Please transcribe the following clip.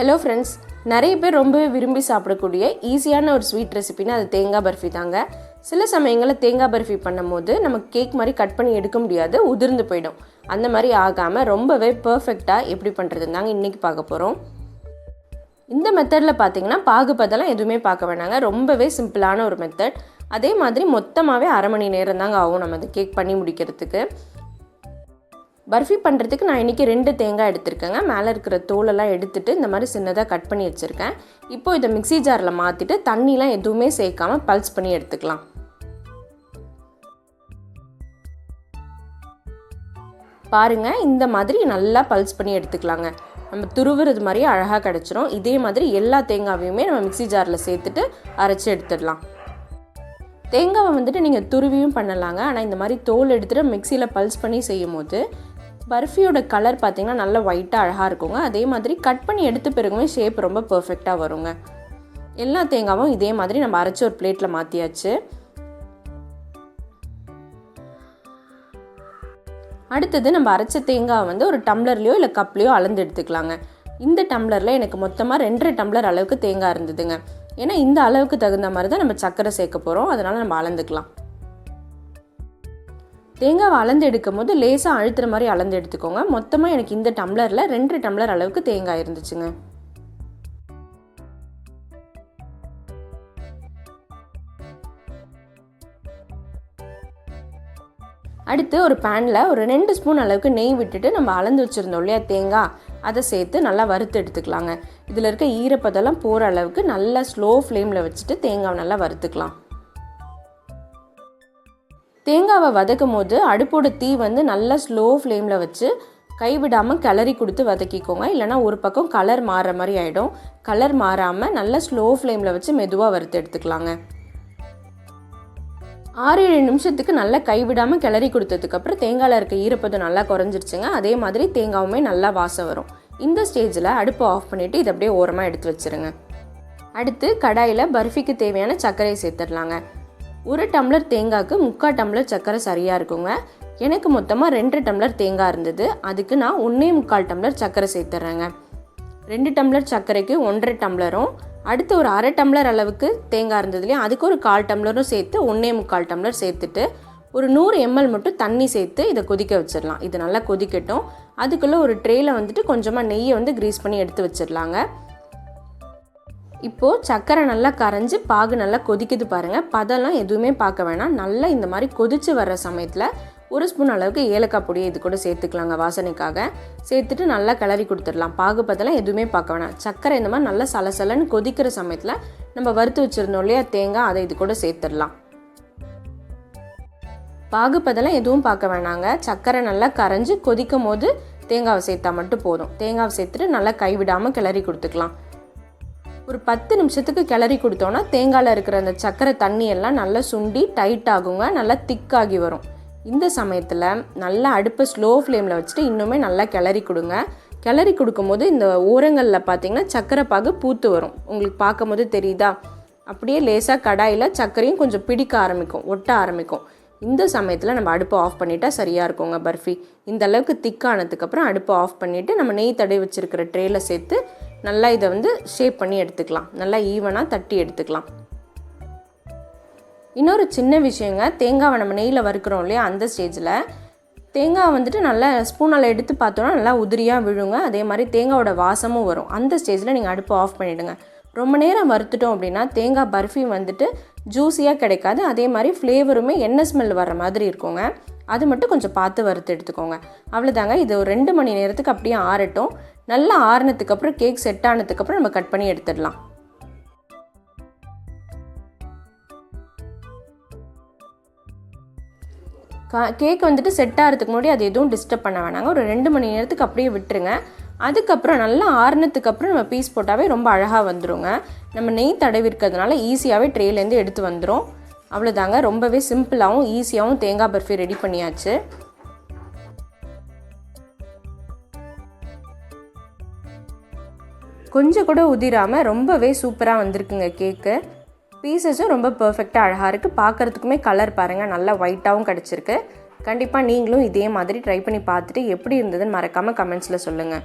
Hello friends நிறைய பேர் ரொம்பவே விரும்பி சாப்பிடக்கூடிய ஈஸியான ஒரு ஸ்வீட் ரெசிபினா அது தேங்காய் பர்ஃபி தாங்க. சில சமயங்களில் தேங்காய் பர்ஃபி பண்ணும்போது நமக்கு கேக் மாதிரி கட் பண்ணி எடுக்க முடியாது உதிர்ந்து போயிடும். அந்த மாதிரி ஆகாமல் ரொம்பவே பர்ஃபெக்டாக எப்படி பண்ணுறதுன்னு தாங்க இன்றைக்கி பார்க்க போகிறோம் இந்த மெத்தடில் பார்த்தீங்கன்னா பாகுபதெல்லாம் எதுவுமே பார்க்க வேணாங்க. ரொம்பவே சிம்பிளான ஒரு மெத்தட் அதே மாதிரி மொத்தமாகவே அரை மணி நேரம் தாங்க ஆகும் நம்ம அதை கேக் பண்ணி முடிக்கிறதுக்கு. பர்ஃபி பண்ணுறதுக்கு நான் இன்றைக்கி ரெண்டு தேங்காய் எடுத்திருக்கேங்க. மேலே இருக்கிற தோலெல்லாம் எடுத்துகிட்டு இந்த மாதிரி சின்னதாக கட் பண்ணி வச்சுருக்கேன். இப்போ இதை மிக்ஸி ஜாரில் மாற்றிட்டு தண்ணிலாம் எதுவுமே சேர்க்காம பல்ஸ் பண்ணி எடுத்துக்கலாம். பாருங்கள் இந்த மாதிரி நல்லா பல்ஸ் பண்ணி எடுத்துக்கலாங்க. நம்ம துருவுறது மாதிரியே அழகாக கிடச்சிரும். இதே மாதிரி எல்லா தேங்காவையுமே நம்ம மிக்ஸி ஜாரில் சேர்த்துட்டு அரைச்சி எடுத்துடலாம். தேங்காவை வந்துட்டு நீங்கள் துருவியும் பண்ணலாங்க. ஆனால் இந்த மாதிரி தோல் எடுத்துகிட்டு மிக்சியில் பல்ஸ் பண்ணி செய்யும் போது பர்ஃபியோட கலர் பார்த்திங்கன்னா நல்லா ஒயிட்டாக அழகாக இருக்குங்க. அதே மாதிரி கட் பண்ணி எடுத்த பிறகுமே ஷேப் ரொம்ப பர்ஃபெக்டாக வருங்க. எல்லா தேங்காவும் இதே மாதிரி நம்ம அரைச்சி ஒரு பிளேட்டில் மாற்றியாச்சு அடுத்தது நம்ம அரைச்ச தேங்காய் வந்து ஒரு டம்ளர்லேயோ இல்லை கப்லேயோ அளந்து எடுத்துக்கலாங்க. இந்த டம்ளரில் எனக்கு மொத்தமாக ரெண்டரை டம்ளர் அளவுக்கு தேங்காய் இருந்ததுங்க. ஏன்னா இந்த அளவுக்கு தகுந்த மாதிரி தான் நம்ம சர்க்கரை சேர்க்க போகிறோம் அதனால் நம்ம அளந்துக்கலாம். தேங்காவை அளந்து எடுக்கும் போது லேசாக அழுத்துற மாதிரி அளந்து எடுத்துக்கோங்க. மொத்தமாக எனக்கு இந்த டம்ளரில் ரெண்டு டம்ளர் அளவுக்கு தேங்காய் இருந்துச்சுங்க. அடுத்து ஒரு பேனில் ஒரு ரெண்டு ஸ்பூன் அளவுக்கு நெய் விட்டுட்டு நம்ம அளந்து வச்சுருந்தோம் இல்லையா தேங்காய். அதை சேர்த்து நல்லா வறுத்து எடுத்துக்கலாங்க. இதில் இருக்க ஈரப்பதெல்லாம் போகிற அளவுக்கு நல்லா ஸ்லோ ஃப்ளேமில் வச்சுட்டு தேங்காவை நல்லா வறுத்துக்கலாம். தேங்காவை வதக்கும் போது அடுப்போட தீ வந்து நல்லா ஸ்லோ ஃப்ளேமில் வச்சு கைவிடாமல் கிளறி கொடுத்து வதக்கிக்கோங்க. இல்லைனா ஒரு பக்கம் கலர் மாறுற மாதிரி ஆகிடும் கலர் மாறாமல் நல்லா ஸ்லோ ஃப்ளேமில் வச்சு மெதுவாக வறுத்து எடுத்துக்கலாங்க. ஆறு ஏழு நிமிஷத்துக்கு நல்லா கைவிடாமல் கிளறி கொடுத்ததுக்கப்புறம் தேங்காயில் இருக்க ஈரப்பதம் நல்லா குறைஞ்சிருச்சுங்க. அதே மாதிரி தேங்காவுமே நல்லா வாசம் வரும். இந்த ஸ்டேஜில் அடுப்பை ஆஃப் பண்ணிவிட்டு இதை அப்படியே ஓரமாக எடுத்து வச்சுருங்க. அடுத்து கடாயில் பர்ஃபிக்கு தேவையான சர்க்கரையை சேர்த்துடலாங்க. ஒரு டம்ளர் தேங்காய்க்கு முக்கால் டம்ளர் சர்க்கரை சரியாக இருக்குங்க. எனக்கு மொத்தமாக ரெண்டு டம்ளர் தேங்காய் இருந்தது. அதுக்கு நான் ஒன்றே முக்கால் டம்ளர் சர்க்கரை சேர்த்துட்றேங்க ரெண்டு டம்ளர் சர்க்கரைக்கு ஒன்றரை டம்ளரும் அடுத்து ஒரு அரை டம்ளர் அளவுக்கு தேங்காய் இருந்ததுலேயும் அதுக்கு ஒரு கால் டம்ளரும் சேர்த்து ஒன்றே முக்கால் டம்ளர் சேர்த்துட்டு ஒரு நூறு எம்எல் மட்டும் தண்ணி சேர்த்து இதை கொதிக்க வச்சிடலாம். இது நல்லா கொதிக்கட்டும். அதுக்குள்ளே ஒரு ட்ரேயில் வந்துட்டு கொஞ்சமாக நெய்யை வந்து க்ரீஸ் பண்ணி எடுத்து வச்சிடலாங்க. இப்போது சர்க்கரை நல்லா கரைஞ்சி பாகு நல்லா கொதிக்குது பாருங்கள் பதெல்லாம் எதுவுமே பார்க்க வேணாம். நல்லா இந்த மாதிரி கொதித்து வர்ற சமயத்தில் ஒரு ஸ்பூன் அளவுக்கு ஏலக்காய் பொடியை இது கூட சேர்த்துக்கலாங்க வாசனைக்காக. சேர்த்துட்டு நல்லா கிளறி கொடுத்துடலாம். பாகு பதெல்லாம் எதுவுமே பார்க்க வேணாம். சர்க்கரை இந்த மாதிரி நல்லா சலசலன்னு கொதிக்கிற சமயத்தில் நம்ம வறுத்து வச்சுருந்தோம் இல்லையா தேங்காய் அதை இது கூட சேர்த்துடலாம். பாகுப்பதெல்லாம் எதுவும் பார்க்க வேணாங்க. சர்க்கரை நல்லா கரைஞ்சி கொதிக்கும் போது தேங்காவை சேர்த்தா மட்டும் போதும். தேங்காவை சேர்த்துட்டு நல்லா கைவிடாமல் கிளறி கொடுத்துக்கலாம். ஒரு பத்து நிமிஷத்துக்கு கிளறி கொடுத்தோன்னா தேங்காயில் இருக்கிற அந்த சர்க்கரை தண்ணியெல்லாம் நல்லா சுண்டி டைட் ஆகுங்க நல்லா திக்காகி வரும். இந்த சமயத்தில் நல்லா அடுப்பை ஸ்லோ ஃப்ளேமில் வச்சுட்டு இன்னுமே நல்லா கிளறி கொடுங்க. கிளறி கொடுக்கும்போது இந்த ஓரங்களில் பார்த்தீங்கன்னா சர்க்கரை பாகு பூத்து வரும். உங்களுக்கு பார்க்கும்போது தெரியுதா? அப்படியே லேசாக கடாயில் சர்க்கரையும் கொஞ்சம் பிடிக்க ஆரம்பிக்கும் ஒட்ட ஆரம்பிக்கும். இந்த சமயத்தில் நம்ம அடுப்பை ஆஃப் பண்ணிட்டா சரியாக இருக்குங்க பர்ஃபி. இந்த அளவுக்கு திக்கானதுக்கப்புறம் அடுப்பை ஆஃப் பண்ணிவிட்டு நம்ம நெய் தடவி வச்சுருக்கிற ட்ரேயில் சேர்த்து நல்லா இதை வந்து ஷேப் பண்ணி எடுத்துக்கலாம். நல்லா ஈவனாக தட்டி எடுத்துக்கலாம். இன்னொரு சின்ன விஷயங்க தேங்காவை நம்ம நெய்யில் வறுக்கிறோம் இல்லையா அந்த ஸ்டேஜில் தேங்காய் வந்துட்டு நல்லா ஸ்பூனால் எடுத்து பார்த்தோன்னா நல்லா உதிரியாக விழுங்க. அதே மாதிரி தேங்காவோட வாசமும் வரும். அந்த ஸ்டேஜில் நீங்கள் அடுப்பை ஆஃப் பண்ணிவிடுங்க ரொம்ப நேரம் வறுத்துட்டோம் அப்படின்னா தேங்காய் பர்ஃபி வந்துட்டு ஜூஸியாக கிடைக்காது. அதே மாதிரி ஃப்ளேவருமே எண்ணெய் ஸ்மெல் வர மாதிரி இருக்குங்க. அது மட்டும் கொஞ்சம் பார்த்து வறுத்து எடுத்துக்கோங்க. அவ்வளோதாங்க இது ஒரு ரெண்டு மணி நேரத்துக்கு அப்படியே ஆறட்டும். நல்லா ஆறினதுக்கப்புறம் கேக் செட் ஆனதுக்கப்புறம் நம்ம கட் பண்ணி எடுத்துடலாம். கா கேக் வந்துட்டு செட் ஆகிறதுக்கு முன்னாடி அது எதுவும் டிஸ்டர்ப் பண்ண வேணாங்க. ஒரு ரெண்டு மணி நேரத்துக்கு அப்படியே விட்டுருங்க. அதுக்கப்புறம் நல்லா ஆறுனதுக்கு அப்புறம் நம்ம பீஸ் போட்டாவே ரொம்ப அழகாக வந்துருங்க. நம்ம நெய் தடவி இருக்கிறதுனால ஈஸியாகவே ட்ரேலேருந்து எடுத்து வந்துடும் அவ்வளோதாங்க ரொம்பவே சிம்பிளாகவும் ஈஸியாகவும் தேங்காய் பர்ஃபி ரெடி பண்ணியாச்சு. கொஞ்சம் கூட உதிராமல் ரொம்பவே சூப்பராக வந்திருக்குங்க கேக்கு பீசஸும் ரொம்ப பர்ஃபெக்டாக அழகாக இருக்குது பார்க்குறதுக்குமே கலர் பாருங்கள் நல்லா ஒயிட்டாகவும் கிடச்சிருக்கு. கண்டிப்பாக நீங்களும் இதே மாதிரி ட்ரை பண்ணி பார்த்துட்டு எப்படி இருந்ததுன்னு மறக்காமல் கமெண்ட்ஸில் சொல்லுங்கள்